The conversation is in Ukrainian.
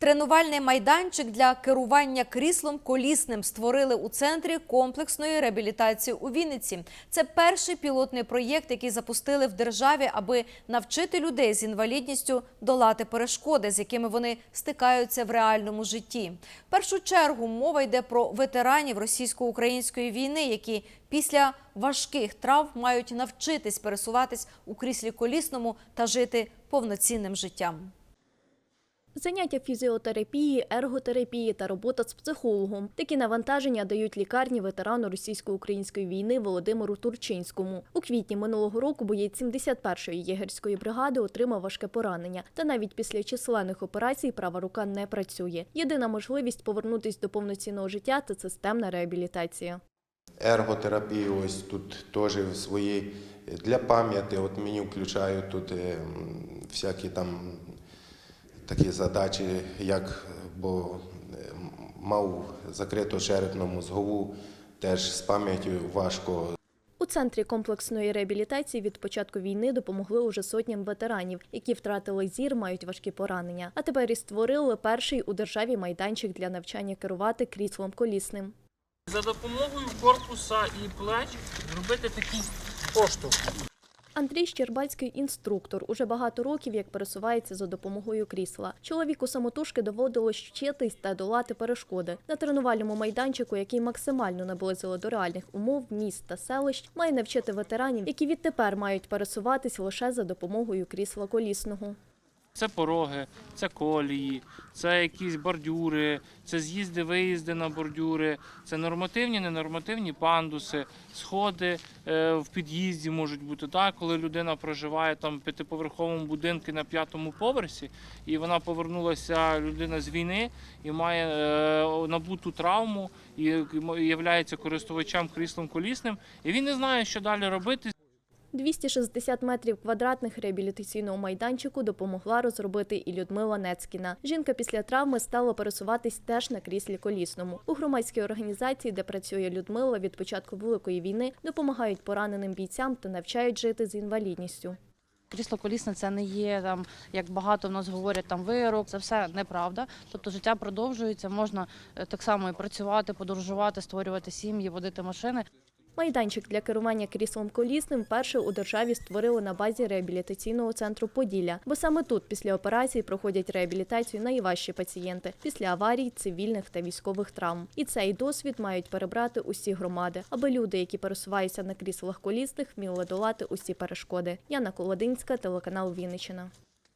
Тренувальний майданчик для керування кріслом колісним створили у центрі комплексної реабілітації у Вінниці. Це перший пілотний проєкт, який запустили в державі, аби навчити людей з інвалідністю долати перешкоди, з якими вони стикаються в реальному житті. В першу чергу мова йде про ветеранів російсько-української війни, які після важких травм мають навчитись пересуватись у кріслі колісному та жити повноцінним життям. Заняття фізіотерапії, ерготерапії та робота з психологом. Такі навантаження дають лікарні ветерану російсько-української війни Володимиру Турчинському. У квітні минулого року боєць 71-ї єгерської бригади отримав важке поранення. Та навіть після численних операцій права рука не працює. Єдина можливість повернутись до повноцінного життя це системна реабілітація. Ерготерапію ось тут теж свої для пам'яті. От мені включають тут е, всякі там такі задачі, як бо е, мав закрито черепну мозгову, теж з пам'яттю важко. У центрі комплексної реабілітації від початку війни допомогли уже сотням ветеранів, які втратили зір, мають важкі поранення. А тепер і створили перший у державі майданчик для навчання керувати кріслом колісним. За допомогою корпуса і плеч зробити такий поштовх. Андрій Щербацький інструктор. Уже багато років як пересувається за допомогою крісла. Чоловіку самотужки доводилось вчитись та долати перешкоди. На тренувальному майданчику, який максимально наблизило до реальних умов міст та селищ, має навчити ветеранів, які відтепер мають пересуватись лише за допомогою крісла колісного. Це пороги, це колії, це якісь бордюри, це з'їзди, виїзди на бордюри, це нормативні, ненормативні пандуси, сходи е, в під'їзді можуть бути так, коли людина проживає там в п'ятиповерховому будинку на п'ятому поверсі, і вона повернулася людина з війни і має е, набуту травму і є користувачем кріслом колісним, і він не знає, що далі робити. 260 метрів квадратних реабілітаційного майданчику допомогла розробити і Людмила Нецькіна. Жінка після травми стала пересуватись теж на кріслі колісному. У громадській організації, де працює Людмила від початку великої війни, допомагають пораненим бійцям та навчають жити з інвалідністю. Крісло колісне це не є там, як багато в нас говорять, там вирок. Це все неправда. Тобто життя продовжується, можна е, так само і працювати, подорожувати, створювати сім'ї, водити машини. Майданчик для керування кріслом колісним вперше у державі створили на базі реабілітаційного центру Поділля, бо саме тут після операцій проходять реабілітацію найважчі пацієнти після аварій, цивільних та військових травм. І цей досвід мають перебрати усі громади, аби люди, які пересуваються на кріслах колісних, вміли долати усі перешкоди. Яна Колодинська, телеканал Вінниччина.